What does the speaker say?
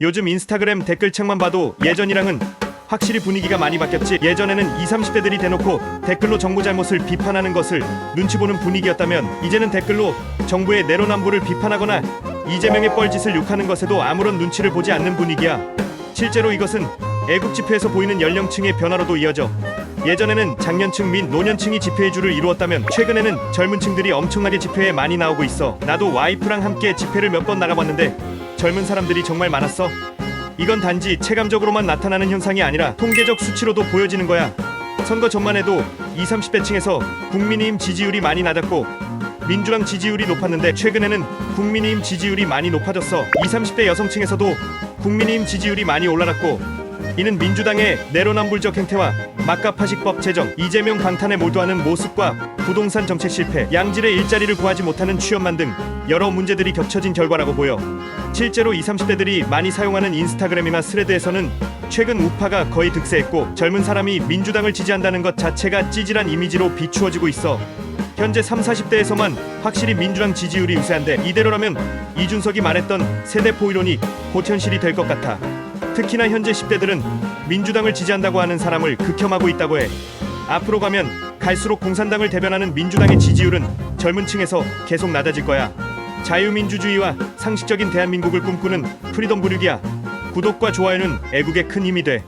요즘 인스타그램 댓글창만 봐도 예전이랑은 확실히 분위기가 많이 바뀌었지. 예전에는 20, 30대들이 대놓고 댓글로 정부 잘못을 비판하는 것을 눈치 보는 분위기였다면 이제는 댓글로 정부의 내로남불을 비판하거나 이재명의 뻘짓을 욕하는 것에도 아무런 눈치를 보지 않는 분위기야. 실제로 이것은 애국 집회에서 보이는 연령층의 변화로도 이어져 예전에는 장년층 및 노년층이 집회의 주를 이루었다면 최근에는 젊은 층들이 엄청나게 집회에 많이 나오고 있어. 나도 와이프랑 함께 집회를 몇 번 나가봤는데 젊은 사람들이 정말 많았어. 이건 단지 체감적으로만 나타나는 현상이 아니라 통계적 수치로도 보여지는 거야. 선거 전만 해도 20, 30대층에서 국민의힘 지지율이 많이 낮았고 민주당 지지율이 높았는데 최근에는 국민의힘 지지율이 많이 높아졌어. 20, 30대 여성층에서도 국민의힘 지지율이 많이 올라갔고 이는 민주당의 내로남불적 행태와 막가파식법 제정, 이재명 방탄에 몰두하는 모습과 부동산 정책 실패, 양질의 일자리를 구하지 못하는 취업만 등 여러 문제들이 겹쳐진 결과라고 보여. 실제로 20, 30대들이 많이 사용하는 인스타그램이나 스레드에서는 최근 우파가 거의 득세했고 젊은 사람이 민주당을 지지한다는 것 자체가 찌질한 이미지로 비추어지고 있어. 현재 3, 40대에서만 확실히 민주당 지지율이 우세한데 이대로라면 이준석이 말했던 세대 포 이론이 곧 현실이 될 것 같아. 특히나 현재 10대들은 민주당을 지지한다고 하는 사람을 극혐하고 있다고 해. 앞으로 가면 갈수록 공산당을 대변하는 민주당의 지지율은 젊은 층에서 계속 낮아질 거야. 자유민주주의와 상식적인 대한민국을 꿈꾸는 프리덤 부류기야. 구독과 좋아요는 애국에 큰 힘이 돼.